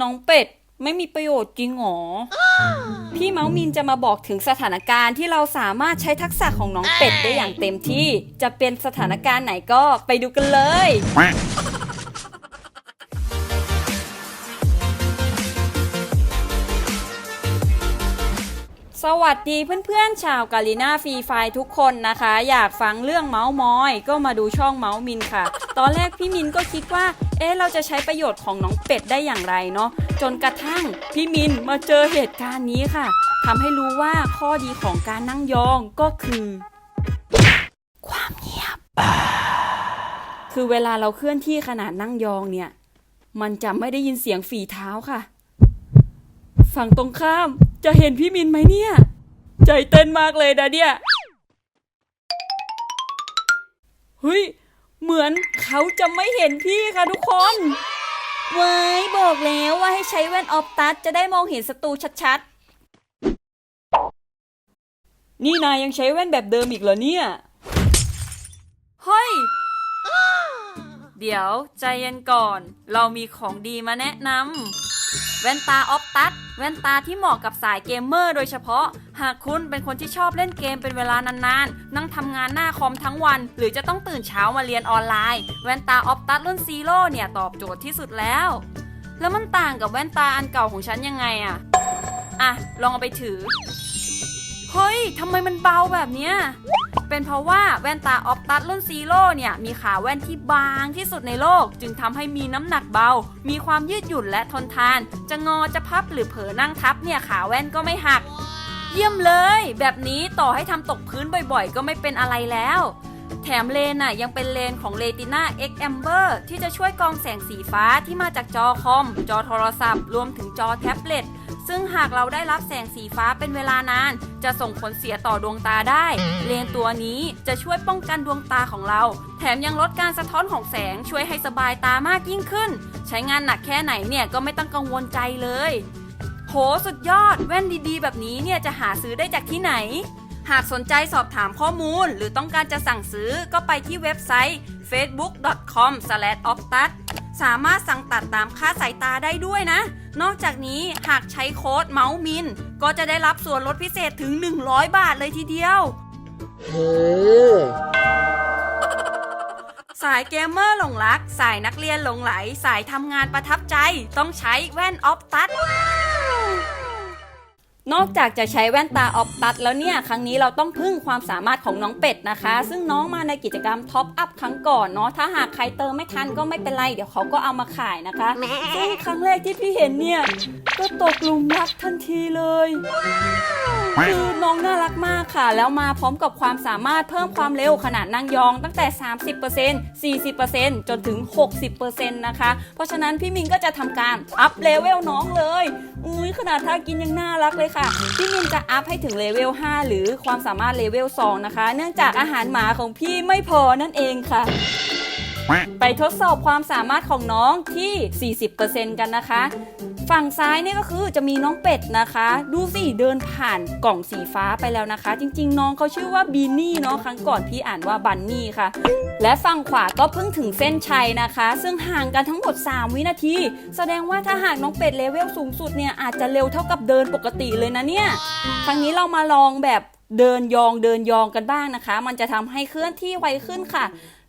น้องเป็ดไม่มีประโยชน์จริงหรอ พี่เมาส์มินจะมาบอกถึงสถานการณ์ที่เราสามารถใช้ทักษะของน้องเป็ดได้อย่างเต็มที่ จะเป็นสถานการณ์ไหนก็ไปดูกันเลย สวัสดีเพื่อนๆ ชาวกาลิน่าฟรีไฟทุกคนนะคะ อยากฟังเรื่องเมาส์มอย ก็มาดูช่องเมาส์มินค่ะ ตอนแรกพี่มินก็คิดว่า เอ๊ะเราจะใช้ประโยชน์ของน้องเป็ดได้อย่างไรเนาะจนกระทั่งพี่มินมาเจอเหตุการณ์นี้ค่ะทำให้รู้ว่าข้อดีของการนั่งยองก็คือ ความเงียบ คือเวลาเราเคลื่อนที่ขนาดนั่งยองเนี่ย มันจะไม่ได้ยินเสียงฝีเท้าค่ะ ฝั่งตรงข้าม จะเห็นพี่มินไหมเนี่ย ใจเต้นมากเลยนะเนี่ยเฮ้ยเหมือนเขาจะไม่เห็นพี่ค่ะทุกคนไว้ายบอกแล้วว่าให้ใช้แว่นออฟตัสจะได้มองเห็นศัตรูชัดๆ นี่นายยังใช้แว่นแบบเดิมอีกเหรอเนี่ย เฮ้ย เดี๋ยวใจเย็นก่อน เรามีของดีมาแนะนำ แว่นตาออฟตัสแว่นตาที่เหมาะกับสายเกมเมอร์โดยเฉพาะ หากคุณเป็นคนที่ชอบเล่นเกมเป็นเวลานานๆ นั่งทำงานหน้าคอมทั้งวัน หรือจะต้องตื่นเช้ามาเรียนออนไลน์ แว่นตาออฟตัสรุ่นซีโร่เนี่ยตอบโจทย์ที่สุดแล้ว แล้วมันต่างกับแว่นตาอันเก่าของฉันยังไงอะอะ ลองเอาไปถือ ทำไมมันเบาแบบเนี้ย เป็นเพราะว่าแว่นตาออฟตัสรุ่นซีโร่เนี่ย มีขาแว่นที่บางที่สุดในโลก จึงทำให้มีน้ำหนักเบา มีความยืดหยุ่นและทนทาน จะงอจะพับหรือเผลอนั่งทับเนี่ยขาแว่นก็ไม่หัก เยี่ยมเลย แบบนี้ต่อให้ทำตกพื้นบ่อยๆ ก็ไม่เป็นอะไรแล้วแถมเลนน่ะยังเป็นเลนของ Retina X Amber ที่จะช่วยกรองแสงสีฟ้าที่มาจากจอคอม จอโทรศัพท์ รวมถึงจอแท็บเล็ต ซึ่งหากเราได้รับแสงสีฟ้าเป็นเวลานาน จะส่งผลเสียต่อดวงตาได้ เลนตัวนี้จะช่วยป้องกันดวงตาของเรา แถมยังลดการสะท้อนของแสงช่วยให้สบายตามากยิ่งขึ้น ใช้งานหนักแค่ไหนเนี่ยก็ไม่ต้องกังวลใจเลย โหสุดยอด แว่นดีๆ แบบนี้เนี่ยจะหาซื้อได้จากที่ไหน หากสนใจสอบถามข้อมูล หรือต้องการจะสั่งซื้อก็ไปที่เว็บไซต์ facebook.com/optat สามารถสั่งตัดตามค่าสายตาได้ด้วยนะ นอกจากนี้หากใช้โค้ดเมาส์มิน ก็จะได้รับส่วนลดพิเศษถึง 100 บาทเลยทีเดียวโหสายเกมเมอร์หลงรัก สายนักเรียนหลงไหล สายทำงานประทับใจ ต้องใช้แว่นออฟตัส นอกจากจะใช้แว่นตาออฟตัสแล้วเนี่ย ครั้งนี้เราต้องพึ่งความสามารถของน้องเป็ดนะคะ ซึ่งน้องมาในกิจกรรมท็อปอัพครั้งก่อนเนาะถ้าหากใครเติมไม่ทันก็ไม่เป็นไร เดี๋ยวเขาก็เอามาขายนะคะซึ่งครั้งแรกที่พี่เห็นเนี่ย ก็ตกหลุมรักทันทีเลยคือน้องน่ารักมากค่ะ แล้วมาพร้อมกับความสามารถเพิ่มความเร็วขนาดนั่งยองตั้งแต่ 30% 40%จนถึง 60%นะคะ เพราะฉะนั้นพี่มินก็จะทำการอัพเลเวลน้องเลย อุ้ยขนาดท่ากินยังน่ารักเลยค่ะ พี่มินจะอัพให้ถึงเลเวล 5 หรือความสามารถเลเวล 2 นะคะ เนื่องจากอาหารหมาของพี่ไม่พอนั่นเองค่ะ ไปทดสอบความสามารถของน้องที่ 40%กันนะคะ ฝั่งซ้ายนี่ก็คือจะมีน้องเป็ดนะคะ ดูสิเดินผ่านกล่องสีฟ้าไปแล้วนะคะ จริง ๆ น้องเขาชื่อว่าบีนี่เนาะครั้งก่อนพี่อ่านว่าบันนี่ค่ะ และฝั่งขวาก็เพิ่งถึงเส้นชัยนะคะ ซึ่งห่างกันทั้งหมด 3 วินาที แสดงว่าถ้าหากน้องเป็ดเลเวลสูงสุดเนี่ยอาจจะเร็วเท่ากับเดินปกติเลยนะเนี่ยครั้งนี้เรามาลองแบบเดินยองเดินยองกันบ้างนะคะ มันจะทำให้เคลื่อนที่ไวขึ้นค่ะ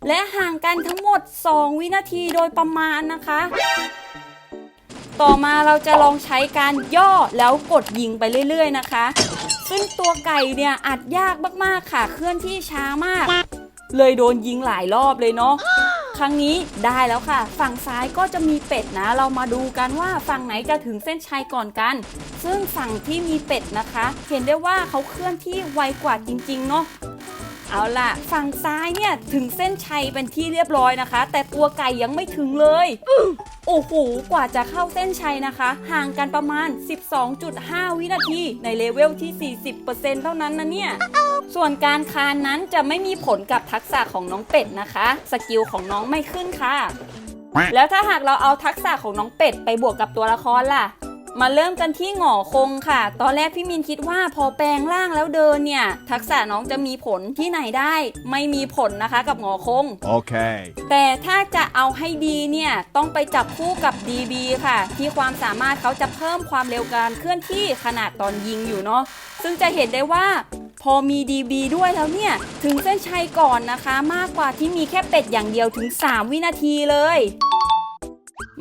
และห่างกันทั้งหมด 2 วินาทีโดยประมาณนะคะ ต่อมาเราจะลองใช้การย่อแล้วกดยิงไปเรื่อยๆนะคะ ซึ่งตัวไก่เนี่ยอัดยากมากๆค่ะ เคลื่อนที่ช้ามาก เลยโดนยิงหลายรอบเลยเนาะครั้งนี้ได้แล้วค่ะ ฝั่งซ้ายก็จะมีเป็ดนะ เรามาดูกันว่าฝั่งไหนจะถึงเส้นชัยก่อนกัน ซึ่งฝั่งที่มีเป็ดนะคะ เห็นได้ว่าเขาเคลื่อนที่ไวกว่าจริง ๆ เนาะ เอาล่ะ ฝั่งซ้ายเนี่ยถึงเส้นชัยเป็นที่เรียบร้อยนะคะ แต่ตัวไก่ยังไม่ถึงเลยโอ้โห กว่าจะเข้าเส้นชัยนะคะ ห่างกันประมาณ 12.5 วินาที ในเลเวลที่ 40%เท่านั้นนะเนี่ย ส่วนการคานนั้นจะไม่มีผลกับทักษะของน้องเป็ดนะคะ สกิลของน้องไม่ขึ้นค่ะ แล้วถ้าหากเราเอาทักษะของน้องเป็ดไปบวกกับตัวละครล่ะ มาเริ่มกันที่หงอคงค่ะ ตอนแรกพี่มินคิดว่าพอแปลงร่างแล้วเดินเนี่ย ทักษะน้องจะมีผลที่ไหนได้ ไม่มีผลนะคะกับหงอคง Okay. แต่ถ้าจะเอาให้ดีเนี่ย ต้องไปจับคู่กับ DB ค่ะ ที่ความสามารถเขาจะเพิ่มความเร็วการเคลื่อนที่ขนาดตอนยิงอยู่เนาะซึ่งจะเห็นได้ว่าพอมี DB ด้วยแล้วเนี่ย ถึงเส้นชัยก่อนนะคะ มากกว่าที่มีแค่เป็ดอย่างเดียวถึง 3 วินาทีเลย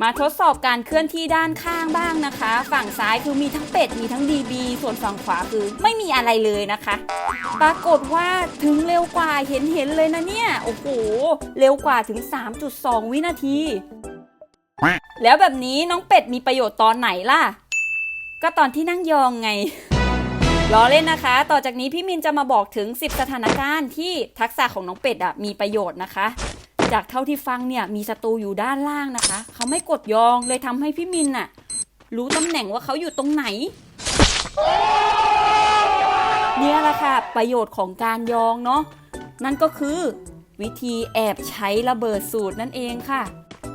มาทดสอบการเคลื่อนที่ด้านข้างบ้างนะคะ ฝั่งซ้ายคือมีทั้งเป็ดมีทั้ง DB ส่วนฝั่งขวาคือไม่มีอะไรเลยนะคะ ปรากฏว่าถึงเร็วกว่าเห็นเห็นเลยนะเนี่ย โอ้โห เร็วกว่าถึง 3.2 วินาที แล้วแบบนี้น้องเป็ดมีประโยชน์ตอนไหนล่ะ ก็ตอนที่นั่งยองไงล้อเล่นนะคะ ต่อจากนี้พี่มินจะมาบอกถึง 10 สถานการณ์ที่ทักษะของน้องเป็ดอะมีประโยชน์นะคะ จากเท่าที่ฟังเนี่ยมีศัตรูอยู่ด้านล่างนะคะ เขาไม่กดยองเลยทำให้พี่มินน่ะ รู้ตำแหน่งว่าเขาอยู่ตรงไหน เนี่ยแหละค่ะ ประโยชน์ของการยองเนาะนั่นก็คือวิธีแอบใช้ระเบิดสูตรนั่นเองค่ะ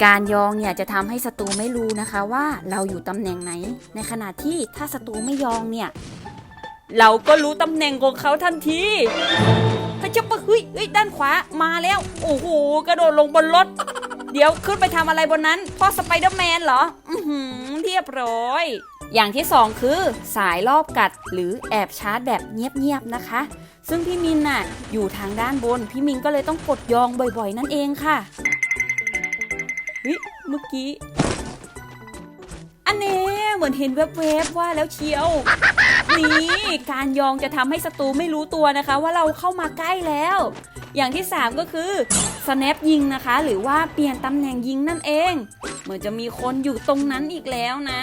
การยองเนี่ยจะทำให้ศัตรูไม่รู้นะคะว่าเราอยู่ตำแหน่งไหน ในขณะที่ถ้าศัตรูไม่ยองเนี่ย เราก็รู้ตำแหน่งของเขาทันทีเฮ้ยเจ้าปะเฮ้ยเฮ้ยด้านขวามาแล้ว โอ้โหกระโดดลงบนรถ เดี๋ยวขึ้นไปทำอะไรบนนั้นพ่อสไปเดอร์แมนเหรอ อือหือเรียบร้อย อย่างที่สองคือ สายรอบกัดหรือแอบชาร์จแบบเงียบๆนะคะ ซึ่งพี่มินน่ะอยู่ทางด้านบน พี่มินก็เลยต้องกดยองบ่อยๆ นั่นเองค่ะเฮ้ยเมื่อกี้ อันเนี้เหมือนเห็นแวบๆว่าแล้วเชียว นี่การยองจะทำให้ศัตรูไม่รู้ตัวนะคะ ว่าเราเข้ามาใกล้แล้ว อย่างที่ 3 ก็คือ snap ยิงนะคะ หรือว่าเปลี่ยนตำแหน่งยิงนั่นเอง เหมือนจะมีคนอยู่ตรงนั้นอีกแล้วนะ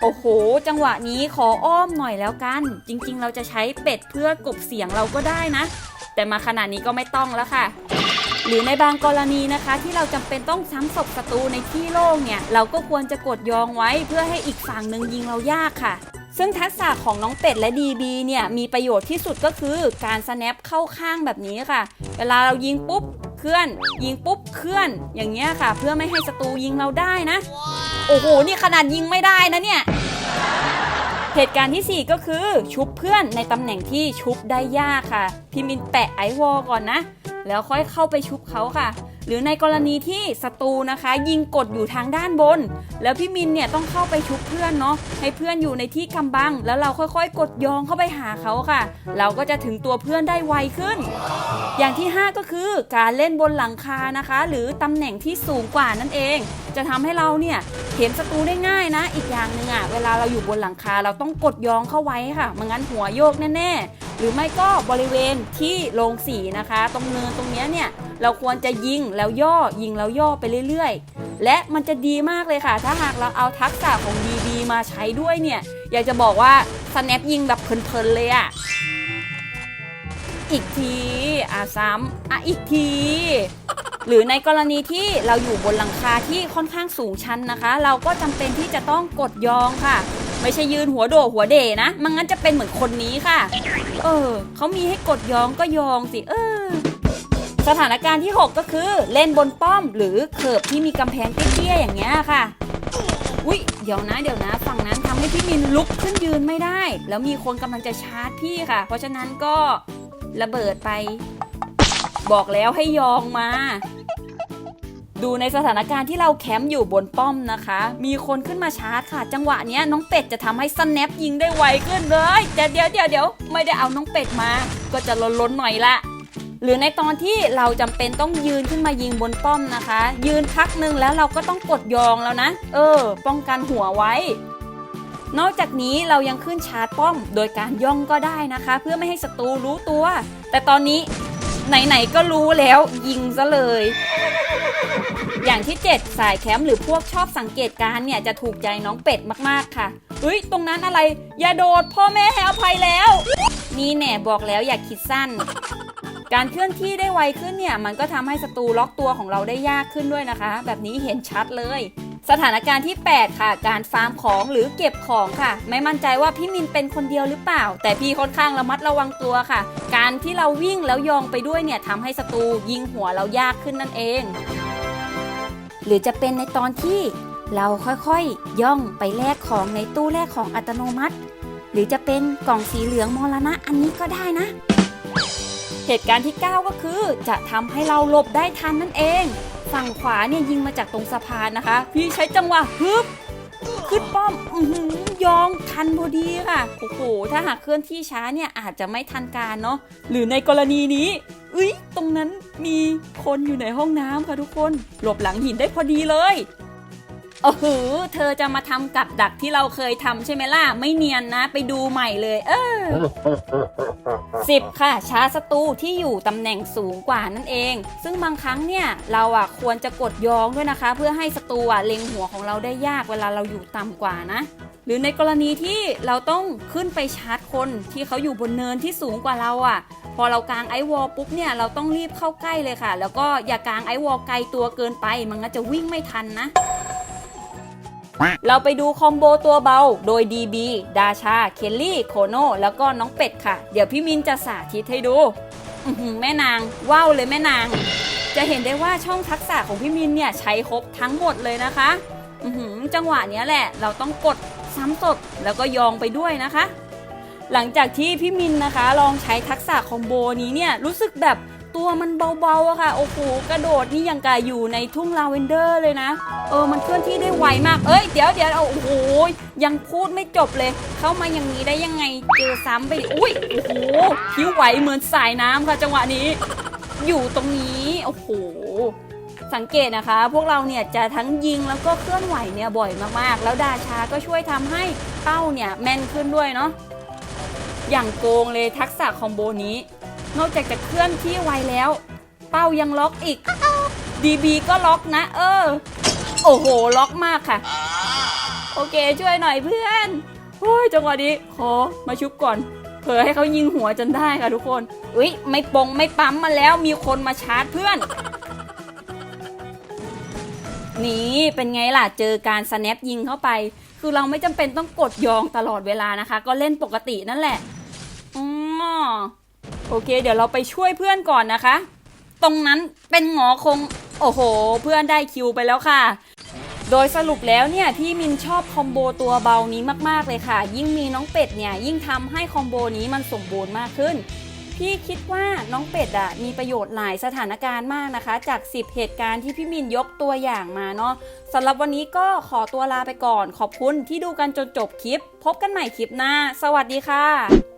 โอ้โห จังหวะนี้ขออ้อมหน่อยแล้วกัน จริงๆ เราจะใช้เป็ดเพื่อกบเสียงเราก็ได้นะ แต่มาขนาดนี้ก็ไม่ต้องแล้วค่ะ หรือในบางกรณีนะคะ ที่เราจำเป็นต้องซ้ำศพศัตรูในที่โล่งเนี่ย เราก็ควรจะกดยองไว้เพื่อให้อีกฝั่งหนึ่งยิงเรายากค่ะ ซึ่งทักษะของน้องเป็ดและ DB เนี่ยมีประโยชน์ที่สุดก็คือการสแนปเข้าข้างแบบนี้ค่ะ เวลาเรายิงปุ๊บเคลื่อน ยิงปุ๊บเคลื่อน อย่างเงี้ยค่ะ เพื่อไม่ให้ศัตรูยิงเราได้นะ โอ้โห นี่ขนาดยิงไม่ได้นะเนี่ยเหตุการณ์ทีสี่4 ก็คือชุบเพื่อนในตำแหน่งที่ชุบได้ยากค่ะพี่มินแปะไอวอลก่อนนะ แล้วค่อยเข้าไปชุบเขาค่ะ หรือในกรณีที่ศัตรูนะคะ ยิงกดอยู่ทางด้านบน แล้วพี่มินเนี่ยต้องเข้าไปชุบเพื่อนเนาะให้เพื่อนอยู่ในที่กำบัง แล้วเราค่อยๆ กดยองเข้าไปหาเขาค่ะ เราก็จะถึงตัวเพื่อนได้ไวขึ้น อย่างที่ 5 ก็คือการเล่นบนหลังคานะคะ หรือตำแหน่งที่สูงกว่านั่นเอง จะทำให้เราเนี่ยเห็นศัตรูได้ง่ายนะ อีกอย่างหนึ่งอะเวลาเราอยู่บนหลังคาเราต้องกดยองเข้าไว้ค่ะไม่งั้นหัวโยกแน่ๆ หรือไม่ก็บริเวณที่โรงสีนะคะ ตรงเนินตรงเนี้ยเนี่ยเราควรจะยิงแล้วย่อยิงแล้วย่อไปเรื่อยๆ และมันจะดีมากเลยค่ะ ถ้าหากเราเอาทักษะของ DB มาใช้ด้วยเนี่ยอยากจะบอกว่า snap ยิงแบบเพลินๆเลยอะอีกทีอะซ้ำอะอีกทีหรือในกรณีที่เราอยู่บนหลังคาที่ค่อนข้างสูงชันนะคะ เราก็จำเป็นที่จะต้องกดยองค่ะ ไม่ใช่ยืนหัวโดดหัวเดนะมันงั้นจะเป็นเหมือนคนนี้ค่ะ เออเขามีให้กดยองก็ยองสิ เออ สถานการณ์ที่ 6 ก็คือ เล่นบนป้อมหรือเขิบที่มีกำแพงเตี้ยๆอย่างเงี้ยค่ะอุ๊ยเดี๋ยวนะเดี๋ยวนะฝั่งนั้นทำให้พี่มินลุกขึ้นยืนไม่ได้ แล้วมีคนกำลังจะชาร์จพี่ค่ะ เพราะฉะนั้นก็ระเบิดไป บอกแล้วให้ยองมา ดูในสถานการณ์ที่เราแคมป์อยู่บนป้อมนะคะ มีคนขึ้นมาชาร์จค่ะ จังหวะนี้น้องเป็ดจะทำให้สแนปยิงได้ไวขึ้นเลยแต่เดี๋ยวเดี๋ยวเดี๋ยวไม่ได้เอาน้องเป็ดมา ก็จะล้นๆหน่อยละหรือในตอนที่เราจำเป็นต้องยืนขึ้นมายิงบนป้อมนะคะ ยืนพักหนึ่งแล้วเราก็ต้องกดยองแล้วนะ เออ ป้องกันหัวไว้ นอกจากนี้เรายังขึ้นชาร์จป้อม โดยการย่องก็ได้นะคะ เพื่อไม่ให้ศัตรูรู้ตัว แต่ตอนนี้ ไหนๆก็รู้แล้วยิงซะเลย อย่างที่ 7 สายแคมป์หรือพวกชอบสังเกตการเนี่ยจะถูกใจน้องเป็ดมากๆค่ะเฮ้ยตรงนั้นอะไร อย่าโดดพ่อแม่ให้อภัยแล้ว นี่แน่บอกแล้วอย่าคิดสั้น การเคลื่อนที่ได้ไวขึ้นเนี่ยมันก็ทำให้ศัตรูล็อกตัวของเราได้ยากขึ้นด้วยนะคะ แบบนี้เห็นชัดเลย สถานการณ์ที่ 8 ค่ะ การฟาร์มของหรือเก็บของค่ะ ไม่มั่นใจว่าพี่มินเป็นคนเดียวหรือเปล่า แต่พี่ค่อนข้างระมัดระวังตัวค่ะ การที่เราวิ่งแล้วยองไปด้วยเนี่ยทำให้ศัตรูยิงหัวเรายากขึ้นนั่นเอง หรือจะเป็นในตอนที่เราค่อยๆ ย่องไปแลกของในตู้แลกของอัตโนมัติ หรือจะเป็นกล่องสีเหลืองมรณะอันนี้ก็ได้นะ เหตุการณ์ที่ 9 ก็คือ จะทำให้เราหลบได้ทันนั่นเอง ฝั่งขวาเนี่ยยิงมาจากตรงสะพานนะคะ พี่ใช้จังหวะฮึบขึ้นป้อมอืยองทันพอดีค่ะโอ้โหถ้าหากเคลื่อนที่ช้าเนี่ยอาจจะไม่ทันการเนาะหรือในกรณีนี้อุ้ยตรงนั้นมีคนอยู่ในห้องน้ำค่ะทุกคน หลบหลังหินได้พอดีเลย โอ้โหเธอจะมาทำกับดักที่เราเคยทำใช่ไหมล่ะ ไม่เนียนนะ ไปดูใหม่เลย เออสิบค่ะชาร์จศัตรูที่อยู่ตำแหน่งสูงกว่านั่นเอง ซึ่งบางครั้งเนี่ย เราอะควรจะกดยองด้วยนะคะ เพื่อให้ศัตรูอะเล็งหัวของเราได้ยากเวลาเราอยู่ต่ำกว่านะ หรือในกรณีที่เราต้องขึ้นไปชาร์จคนที่เขาอยู่บนเนินที่สูงกว่าเราอะพอเรากางไอวอลปุ๊บเนี่ยเราต้องรีบเข้าใกล้เลยค่ะ แล้วก็อย่ากางไอวอลไกลตัวเกินไป มันก็จะวิ่งไม่ทันนะ เราไปดูคอมโบตัวเบา โดย DB ดาชา เคลลี่ โคโน แล้วก็น้องเป็ดค่ะ เดี๋ยวพี่มินจะสาธิตให้ดูแม่นาง ว้าวเลยแม่นาง จะเห็นได้ว่าช่องทักษะของพี่มินเนี่ยใช้ครบทั้งหมดเลยนะคะจังหวะเนี้ยแหละ เราต้องกดซ้ำสดแล้วก็ยองไปด้วยนะคะ หลังจากที่พี่มินนะคะ ลองใช้ทักษะคอมโบนี้เนี่ยรู้สึกแบบ ตัวมันเบาๆอะค่ะ โอ้โห กระโดดนี่ยังกะอยู่ในทุ่งลาเวนเดอร์เลยนะ เออ มันเคลื่อนที่ได้ไวมาก เอ้ย เดี๋ยวเดี๋ยวโอ้โห ยังพูดไม่จบเลย เข้ามาอย่างนี้ได้ยังไง เจอซ้ำไป อุ้ย โอ้โหคิ้วไหวเหมือนสายน้ำค่ะจังหวะนี้ อยู่ตรงนี้ โอ้โห สังเกตนะคะ พวกเราเนี่ยจะทั้งยิงแล้วก็เคลื่อนไหวเนี่ยบ่อยมากๆ แล้วดาชาก็ช่วยทำให้เป้าเนี่ยแม่นขึ้นด้วยเนาะ อย่างโกงเลยทักษะคอมโบนี้ นอกจากจะเคลื่อนที่ไวแล้ว เป้ายังล็อกอีก DB ก็ล็อกนะ เออ โอ้โห ล็อกมากค่ะ โอเคช่วยหน่อยเพื่อนโอ้ยจังหวะนี้ขอมาชุบก่อน เผื่อให้เขายิงหัวจนได้ค่ะทุกคนอุ้ยไม่ปงไม่ปั๊มมาแล้วมีคนมาชาร์จเพื่อนนี่เป็นไงล่ะเจอการสแนปยิงเข้าไป คือเราไม่จำเป็นต้องกดยองตลอดเวลานะคะ ก็เล่นปกตินั่นแหละอ๋อ โอเค เดี๋ยวเราไปช่วยเพื่อนก่อนนะคะ ตรงนั้นเป็นหงอคง โอ้โห เพื่อนได้คิวไปแล้วค่ะ โดยสรุปแล้วเนี่ยพี่มินชอบคอมโบตัวเบานี้มากๆเลยค่ะ ยิ่งมีน้องเป็ดเนี่ยยิ่งทำให้คอมโบนี้มันสมบูรณ์มากขึ้น พี่คิดว่าน้องเป็ดอะมีประโยชน์หลายสถานการณ์มากนะคะ จาก 10 เหตุการณ์ที่พี่มินยกตัวอย่างมาเนาะสำหรับวันนี้ก็ขอตัวลาไปก่อน ขอบคุณที่ดูกันจนจบคลิป พบกันใหม่คลิปหน้า สวัสดีค่ะ